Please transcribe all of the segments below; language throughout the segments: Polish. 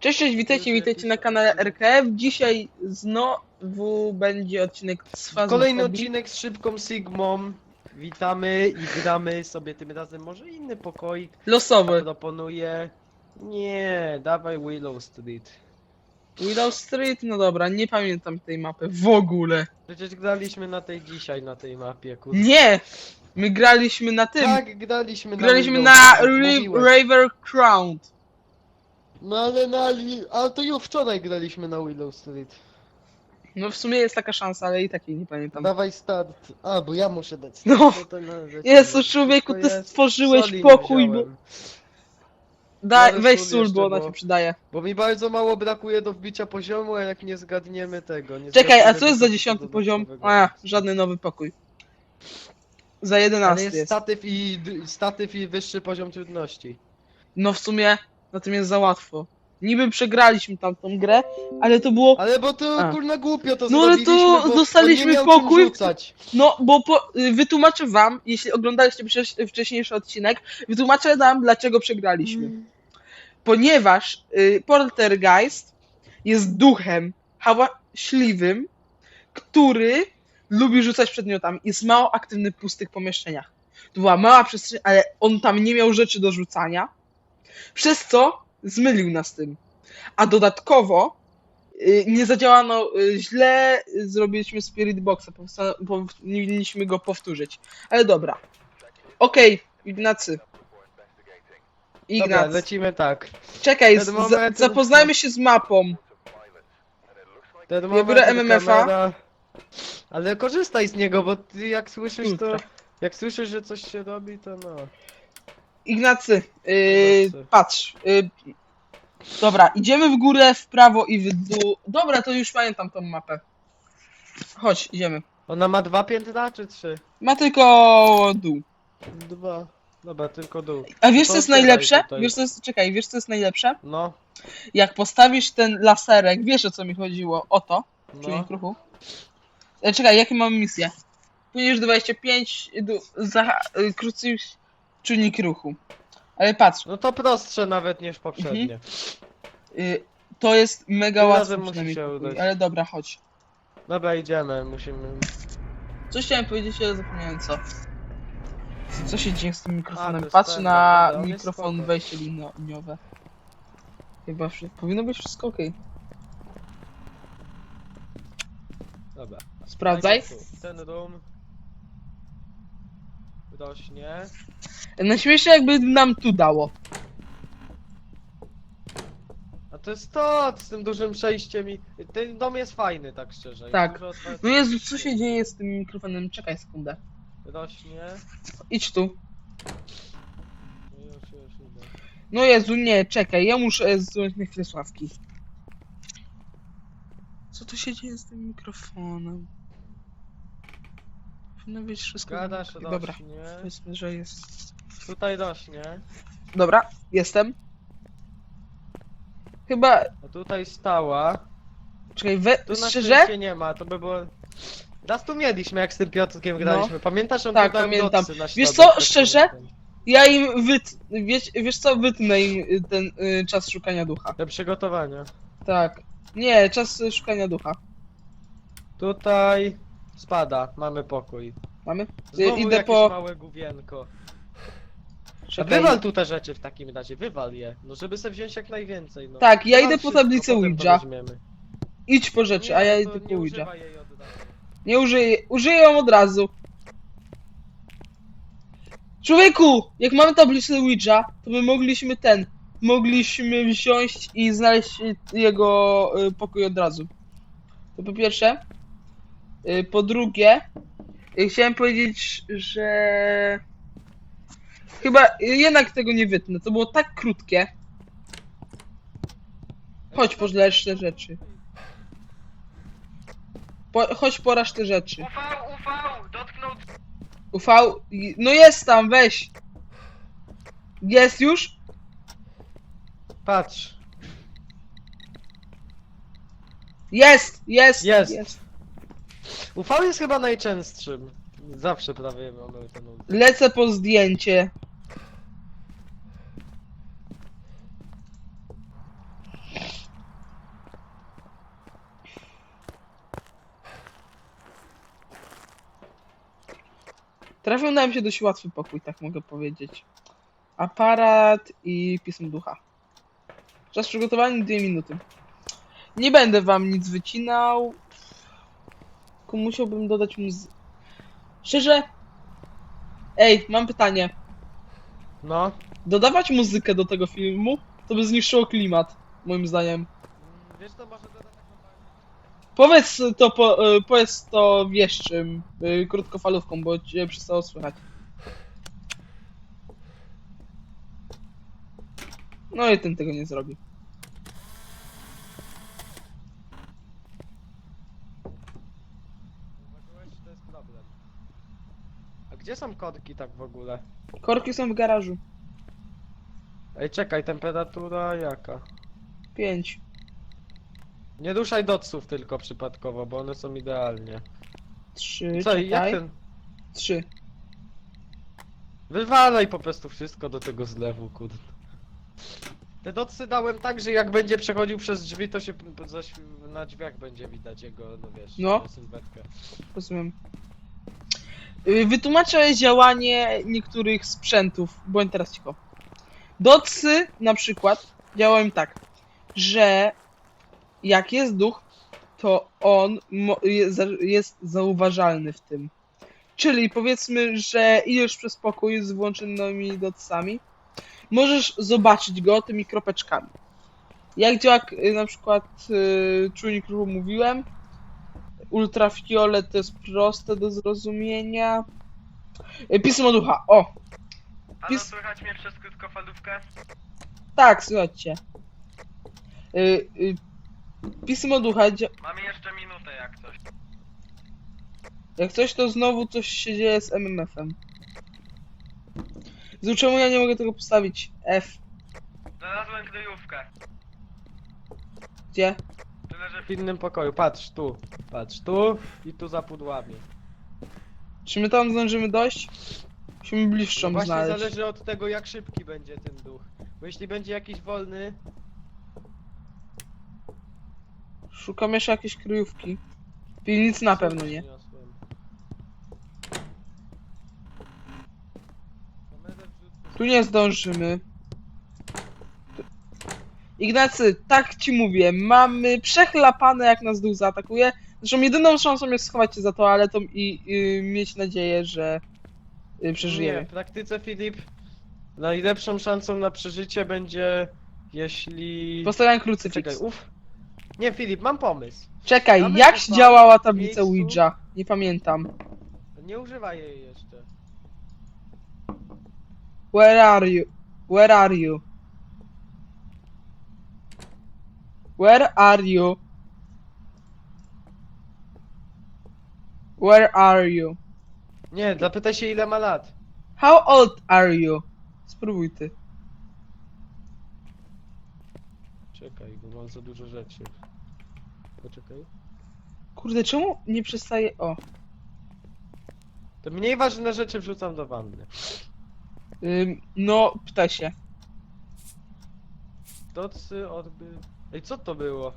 Cześć, cześć, witajcie, witajcie na kanale RKF. Dzisiaj znowu będzie odcinek z fazy Kolejny odcinek z szybką Sigmą. Witamy i gramy sobie tym razem może inny pokoik. Losowy. Proponuję. Nie, dawaj Willow Street. Willow Street, no dobra, nie pamiętam tej mapy w ogóle. Przecież graliśmy na tej dzisiaj na tej mapie, kurde. Nie! My graliśmy na tym. Tak, graliśmy na graliśmy Willow na Street, Ri- mówiłem. River Crown. No ale na... Ale to już wczoraj graliśmy na Willow Street. No w sumie jest taka szansa, ale i takiej nie pamiętam. Dawaj start. A, bo ja muszę dać No. start. to na- Jezu, człowieku, ty jest- stworzyłeś soli nie pokój, bo... wziąłem. Daj, Biorę weź sól sól, jeszcze, bo ona bo- się przydaje. Bo mi bardzo mało brakuje do wbicia poziomu, a jak nie zgadniemy tego. Nie Czekaj, a zgadniemy co jest za dziesiąty poziom? dodatkowego. A, żadny nowy pokój. Za Ale jedenasty jest, jest. statyw i d- statyw i wyższy poziom trudności. No w sumie na tym jest za łatwo. Niby przegraliśmy tamtą grę, ale to było. Ale bo to A. kurna głupio to No ale zrobiliśmy, to bo dostaliśmy on nie miał pokój. Rzucać. No, bo po, y, wytłumaczę wam, jeśli oglądaliście wcześ- wcześniejszy odcinek, wytłumaczę wam, dlaczego przegraliśmy. Ponieważ y, Poltergeist jest duchem hałaśliwym, który lubi rzucać przedmiotami. Jest mało aktywny w pustych pomieszczeniach. To była mała przestrzeń, ale on tam nie miał rzeczy do rzucania, przez co zmylił nas tym. A dodatkowo y, nie zadziałano y, źle, y, zrobiliśmy Spirit Boxa, powinniśmy go powtórzyć. Ale dobra. Okej, Ignacy. Dobra, Ignacy. lecimy tak. Czekaj, za, zapoznajmy się z mapą. Ten Ja biorę MMF-a. Ale korzystaj z niego, bo ty jak słyszysz to... Jak słyszysz, że coś się robi, to no. Ignacy, yy, patrz. Yy, dobra, idziemy w górę, w prawo i w dół. Dobra, to już pamiętam tą mapę. Chodź, idziemy. Ona ma dwa piętra czy trzy? Ma tylko dół. Dwa. Dobra, tylko dół. A wiesz To co jest otwieraj najlepsze? tutaj. Wiesz co jest, czekaj, wiesz co jest najlepsze? No, Jak postawisz ten laserek, wiesz o co mi chodziło, o to, czyli no. kruchu. E, czekaj, jakie mamy misje? Płyniesz 25, du- za, krócej czujnik ruchu. Ale patrz, No to prostsze nawet niż Mhm. poprzednie. y, to jest mega Tym łatwe razem musi przynajmniej się pokój, udać. ale dobra, chodź. Dobra, idziemy, musimy... Coś chciałem powiedzieć, ale zapomniałem co. Co się dzieje z tym to mikrofonem? jest ten, na dobra, on jest mikrofon spoko. wejście liniowe. Chyba wszy- powinno być wszystko ok. Dobra. Sprawdzaj. Ten room... Rośnie. Najśmieszniej jakby nam tu dało. A to jest to, z tym dużym przejściem i... Ten dom jest fajny, tak szczerze. Tak. dużo otwartych No Jezu, co się dzieje z tym mikrofonem? Czekaj sekundę. Rośnie. Idź tu. No już, już idę. No Jezu, nie, czekaj, ja muszę zdjąć na chwilę sławki. Co tu się dzieje z tym mikrofonem? Powinno być wszystko... Gadasz, ok. Dobra, rośnie. powiedzmy, że jest... Tutaj rośnie. Dobra, jestem. Chyba... A tutaj stała. Czekaj, we... Tu na szczerze? szczęście nie ma, to by było... Raz tu mieliśmy, jak z tym Piotrkiem graliśmy. Pamiętasz, on Tak, pamiętam. docy na Wiesz środek, co, szczerze? Ja im wyt... Wiesz, wiesz co, wytnę im y, ten y, czas szukania ducha. Do przygotowania. Tak. Nie, czas y, szukania ducha. Tutaj spada, mamy pokój. Mamy? Znowu idę jakieś po- małe gówienko. A Czekaj. wywal tu te rzeczy w takim razie, wywal je. No żeby sobie wziąć jak najwięcej, no. Tak, ja idę po wszystko, tablicę potem to Ouija. weźmiemy. Idź po rzeczy, Nie, a ja no idę to po nie Ouija. używaj jej od razu. Nie użyję, użyję ją od razu. Człowieku, jak mamy tablicę Ouija, to my mogliśmy ten, mogliśmy wziąć i znaleźć jego y, pokój od razu. To po pierwsze. Y, po drugie, y, chciałem powiedzieć, że chyba jednak tego nie wytnę. To było tak krótkie. Chodź po resztę rzeczy. Po, chodź po resztę rzeczy. UV, UV, dotknął... UV. No jest tam, weź. Jest już? Patrz. Jest, jest, Jest. UV jest chyba najczęstszym. Zawsze prawie mamy ten UV. Lecę po zdjęcie. Trafił nam się dość łatwy pokój, tak mogę powiedzieć. Aparat i pismo ducha. Czas przygotowania dwie minuty. Nie będę wam nic wycinał. Tylko musiałbym dodać muzy... Szczerze? Ej, mam pytanie. No. Dodawać muzykę do tego filmu, to by zniszczyło klimat, moim zdaniem. Wiesz to może dodać taką Powiedz to, po, y, powiedz to wiesz czym, y, krótkofalówką, bo cię przestało słychać. No i ten tego nie zrobi. Zauważyłeś, to jest problem. A gdzie są kotki tak w ogóle? Korki są w garażu. Ej, czekaj, temperatura jaka? 5. Nie ruszaj doców tylko przypadkowo, bo one są idealnie. 3, Co, jak czekaj. ten... 3. Wywalaj po prostu wszystko do tego zlewu, kurde. Te docy dałem tak, że jak będzie przechodził przez drzwi, to się zaś na drzwiach będzie widać jego, no wiesz, No. sylwetkę. Rozumiem. Y, Wytłumaczę działanie niektórych sprzętów. Bądź teraz cicho. Docy na przykład działają tak, że jak jest duch, to on jest zauważalny w tym. Czyli powiedzmy, że idziesz przez pokój z włączonymi docami, możesz zobaczyć go tymi kropeczkami. Jak działa y, na przykład y, czujnik ruchu mówiłem, Ultrafiolet to jest proste do zrozumienia. Y, Pismo ducha. O! Halo, Pis- słychać mnie przez krótkofalówkę? Tak, słuchajcie. Y, y, Pismo ducha. dzia- Mamy jeszcze minutę jak coś. Jak coś, to znowu coś się dzieje z MMF-em. Z czemu ja nie mogę tego postawić? F. Znalazłem kryjówkę. Gdzie? W innym pokoju, patrz tu. Patrz tu i tu za pudłami. Czy my tam zdążymy dojść? Musimy bliższą No właśnie znaleźć. zależy od tego jak szybki będzie ten duch. Bo jeśli będzie jakiś wolny, Szukam jeszcze jakiejś kryjówki. Piwnicy na pewno nie. Przyniosłem. Tu nie zdążymy. Ignacy, tak ci mówię, mamy przechlapane jak nas duch zaatakuje. Zresztą jedyną szansą jest schować się za toaletą i y, mieć nadzieję, że y, Nie, przeżyjemy. w praktyce Filip najlepszą szansą na przeżycie będzie jeśli... Postawiam Czekaj, krucyfiks. uf. Nie Filip, mam pomysł. Czekaj, Mamy jak chyba działała tablica miejscu- Ouija? Nie pamiętam. Nie używaj jej jeszcze. Where are you? Where are you? Where are you? Where are you? Nie, zapytaj się ile ma lat. How old are you? Spróbuj ty. Czekaj, bo mam za dużo rzeczy. Poczekaj. Kurde, czemu nie przestaje... O. Te mniej ważne rzeczy wrzucam do wanny. Ym, no, pytaj się. Docy odby... Ej, co to było?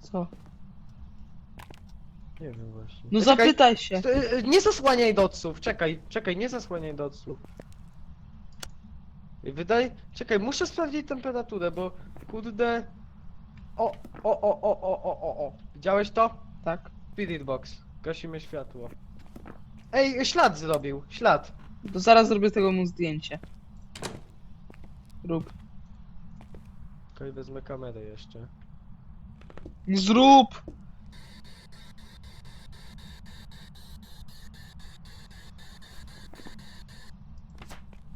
Co? Nie wiem właśnie. No czekaj, zapytaj się. st- y, Nie zasłaniaj doców, czekaj, czekaj, nie zasłaniaj doców. Ej, Wydaje... Czekaj, muszę sprawdzić temperaturę, bo kurde... O, o, o, o, o, o, o, o. Widziałeś to? Tak. Spirit box. Gasimy światło. Ej, ślad zrobił, ślad. To zaraz zrobię tego mu zdjęcie. Rób. Czekaj, wezmę kamerę jeszcze. Zrób!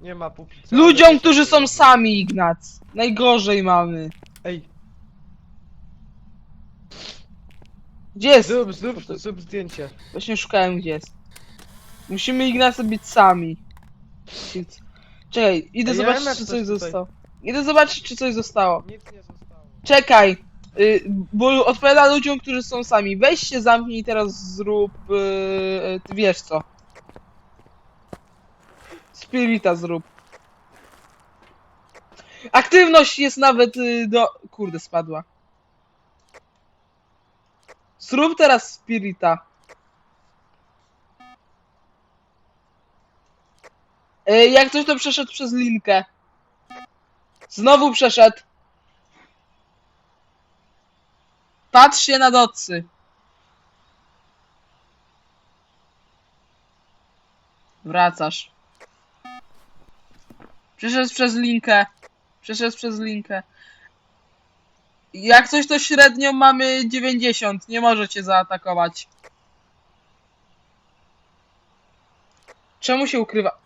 Nie ma co, Ludziom, którzy są sami, Ignac. Najgorzej mamy. Ej, Gdzie jest? zrób, zrób, zrób zdjęcie. Właśnie szukałem, gdzie jest. Musimy Ignacy być sami. Czekaj, idę Ej, ja zobaczyć, MF czy coś coś tutaj. zostało. Idę zobaczyć, czy coś zostało. Nic nie zostało. Czekaj, y, bo odpowiada ludziom, którzy są sami. Weź się zamknij i teraz zrób, y, ty wiesz co. Spirita zrób. Aktywność jest nawet y, do... Kurde, spadła. Zrób teraz Spirita. Y, Jak coś to przeszedł przez linkę. Znowu przeszedł. Patrz się na docy. Wracasz. Przeszedł przez linkę. Przeszedł przez linkę. Jak coś to średnio mamy 90. Nie może cię zaatakować. Czemu się ukrywa?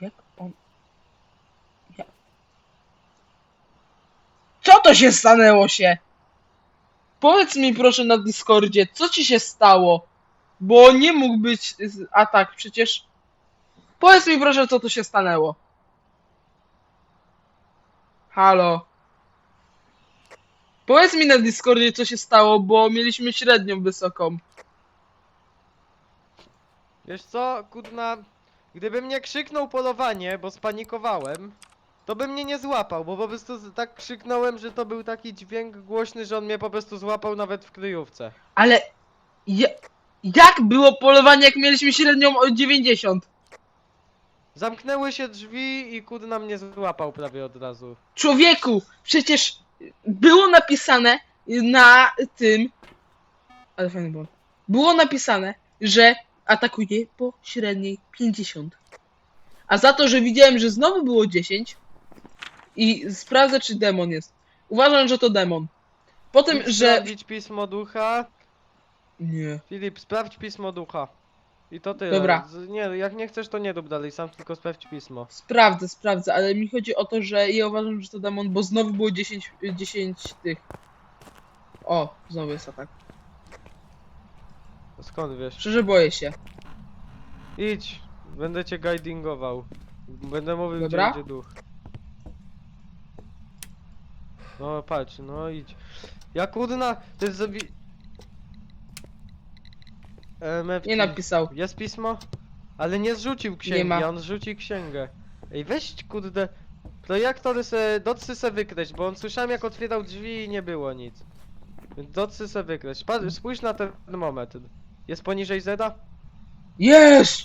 Jak on... Jak... Co to się stanęło się? Powiedz mi proszę na Discordzie, co ci się stało? Bo nie mógł być atak, przecież... Powiedz mi proszę, co tu się stanęło. Halo. Powiedz mi na Discordzie, co się stało, bo mieliśmy średnią wysoką. Wiesz co, kurna, gdybym nie krzyknął polowanie, bo spanikowałem, to by mnie nie złapał, bo po prostu z- tak krzyknąłem, że to był taki dźwięk głośny, że on mnie po prostu złapał nawet w kryjówce. Ale ja, jak było polowanie, jak mieliśmy średnią o 90? Zamknęły się drzwi i kurna mnie złapał prawie od razu. Człowieku, przecież było napisane na tym. Ale fajny było. Było napisane, że atakuje po średniej 50. A za to, że widziałem, że znowu było 10 i sprawdzę, czy demon jest. Uważam, że to demon. Potem, Filip, że. Sprawdzić pismo ducha. Nie. Filip, sprawdź pismo ducha. I to tyle. Dobra. Z, nie, jak nie chcesz, to nie rób dalej, sam tylko sprawdź pismo. Sprawdzę, sprawdzę, ale mi chodzi o to, że ja uważam, że to demon, bo znowu było 10, 10 tych. O, znowu jest atak. Skąd wiesz? Szczerze boję się. Idź, będę cię guidingował. Będę mówił, Dobra. gdzie idzie duch. No patrz, no idź. Ja kurna, jest zabi... Nie napisał. Jest pismo? Ale nie zrzucił księgi, ma. on zrzuci księgę. Ej, weź kurde... Projektor se, docy se wykreś, bo on słyszałem jak otwierał drzwi i nie było nic. Docy se wykreś. Patrz, spójrz na ten moment. Jest poniżej Zeda? Jest!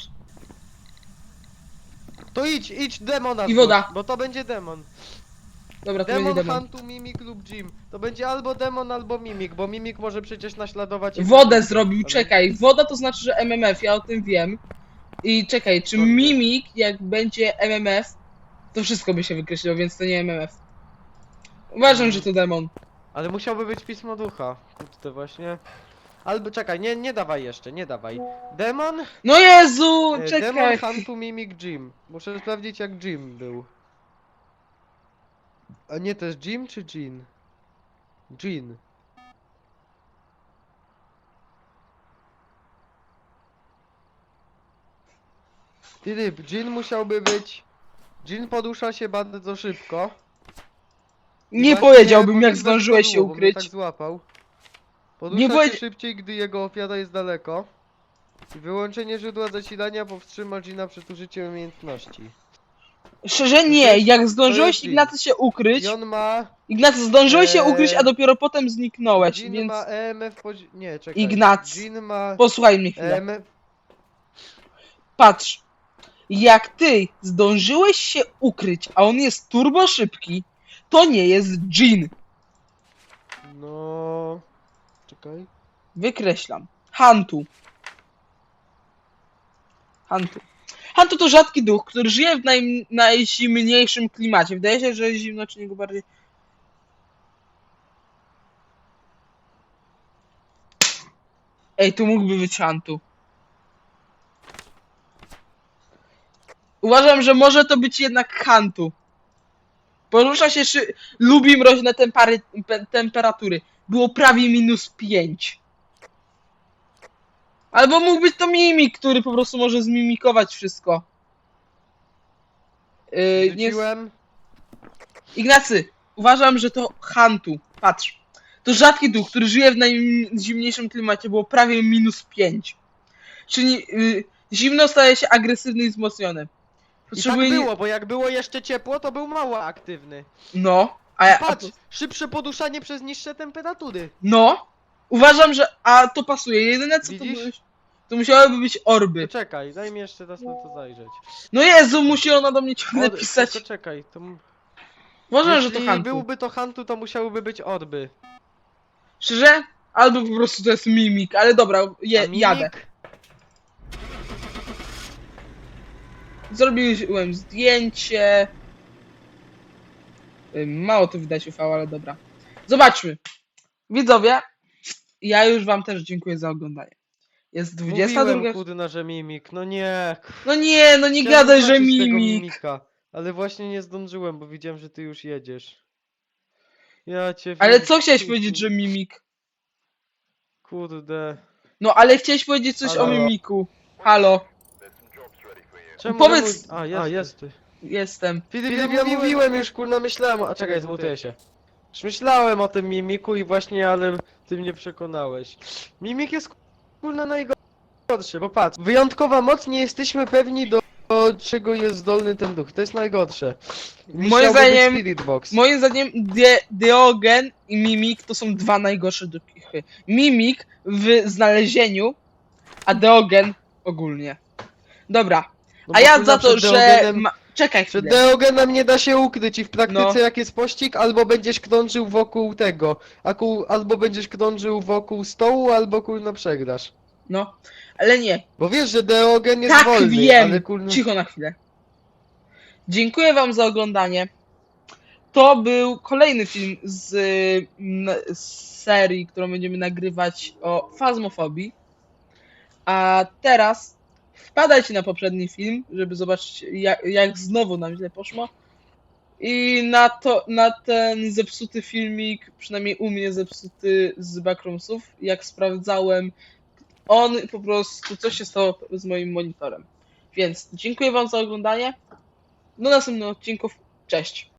To idź, idź demona I zgłoś, woda. Bo to będzie demon. Dobra, to Demon, będzie demon. Huntu, Mimik lub Jim. To będzie albo demon, albo Mimik, bo Mimik może przecież naśladować... i- Wodę zrobił, czekaj. Woda to znaczy, że MMF, ja o tym wiem. I czekaj, czy wiesz? mimik, jak będzie MMF, to wszystko by się wykreśliło, więc to nie MMF. Uważam, że to demon. Ale musiałby być pismo ducha. Kurde, właśnie. Albo czekaj, nie, nie dawaj jeszcze, nie dawaj. Demon? No Jezu, E, czekaj. Demon, Huntu, Mimik, Jim. Muszę sprawdzić jak Jim był. A nie, to jest Jim czy Jean? Jean. Filip, Jean musiałby być... Jean podusza się bardzo szybko. I Nie właśnie powiedziałbym, jak że zdążyłeś się było, bo mnie ukryć. Tak złapał. Podusza Nie się powiedzi- szybciej, gdy jego ofiara jest daleko. I wyłączenie źródła zasilania powstrzyma Gina przed użyciem umiejętności. Szczerze nie, jak zdążyłeś. Ignacy się ukryć, I on ma... Ignacy zdążyłeś się Eee, ukryć, a dopiero potem zniknąłeś, Jean więc ma EMF pozi... Nie, czekaj. Ignacy. Ma posłuchaj mnie chwilę. EMF... Patrz, jak ty zdążyłeś się ukryć, a on jest turbo szybki, to nie jest Jean. No... Czekaj. Wykreślam. Hantu. Hantu. Hantu to rzadki duch, który żyje w naj, najzimniejszym klimacie. Wydaje się, że zimno czy niego bardziej. Ej, tu mógłby być Hantu. Uważam, że może to być jednak Hantu. Porusza się szy... Lubi mroźne tempary... pe- temperatury. Było prawie minus 5. Albo mógł być to mimik, który po prostu może zmimikować wszystko. Yy, nie... Rzuciłem. Ignacy, uważam, że to Hantu. Patrz. To rzadki duch, który żyje w najzimniejszym klimacie. Było prawie minus 5. Czyli yy, zimno staje się agresywny i wzmocniony. I tak Potrzebuje... było, bo jak było jeszcze ciepło, to był mało aktywny. No, a, ja- Patrz, szybsze poduszanie przez niższe temperatury. No, uważam, że. A to pasuje. Jedyne co Widzisz? to byłeś. To musiałyby być orby. Czekaj, daj mi jeszcze raz na to zajrzeć. No Jezu, musi ona do mnie ciągle Od- pisać. Tylko czekaj, to... m- Może, że to Jeśli Hantu. byłby to Hantu, to musiałyby być orby. Szczerze? Albo po prostu to jest mimik, ale dobra, A je, mimik? jadę. Zrobiłem zdjęcie. Mało to widać UV, ale dobra. Zobaczmy. Widzowie, ja już wam też dziękuję za oglądanie. Jest 22. Mówiłem, kurna, że mimik, no nie. No nie, no nie Chciałem gadaj, że zobaczyć tego mimik. mimika, ale właśnie nie zdążyłem, bo widziałem, że ty już jedziesz. Ja cię... Ale co chciałeś powiedzieć, że mimik? Kurde. No ale chciałeś powiedzieć coś o Halo. mimiku. Halo, Czemu Powiedz- mój- A, jest, A, jest ty. jestem. Filip, ja mówiłem już, kurna, myślałem... A czekaj, zmutuję się. Już myślałem o tym mimiku i właśnie, ale ty mnie przekonałeś. Mimik jest, kurna, najgorszy, bo patrz. Wyjątkowa moc, nie jesteśmy pewni do... do czego jest zdolny ten duch. To jest najgorsze. Moim Musiałby być zdaniem- Spirit Box. Moim zdaniem Die Diogen i Mimik to są dwa najgorsze duchy. Mimik w znalezieniu, a Diogen ogólnie. Dobra, No a ja za to, przed że... Ma... Czekaj Przed chwilę. Deogenem nie da się ukryć i w praktyce No. jak jest pościg, albo będziesz krążył wokół tego, a ku- albo będziesz krążył wokół stołu, albo kurna przegrasz. No, ale nie. Bo wiesz, że Deogen jest Tak, wolny, wiem. ale kurna... Cicho na chwilę. Dziękuję wam za oglądanie. To był kolejny film z, mm, z serii, którą będziemy nagrywać o fazmofobii. A teraz wpadajcie na poprzedni film, żeby zobaczyć jak, jak znowu nam źle poszło. I na, to, na ten zepsuty filmik, przynajmniej u mnie zepsuty z Backroomsów, jak sprawdzałem, on po prostu, coś się stało z moim monitorem. Więc dziękuję wam za oglądanie. Do następnych odcinków. Cześć.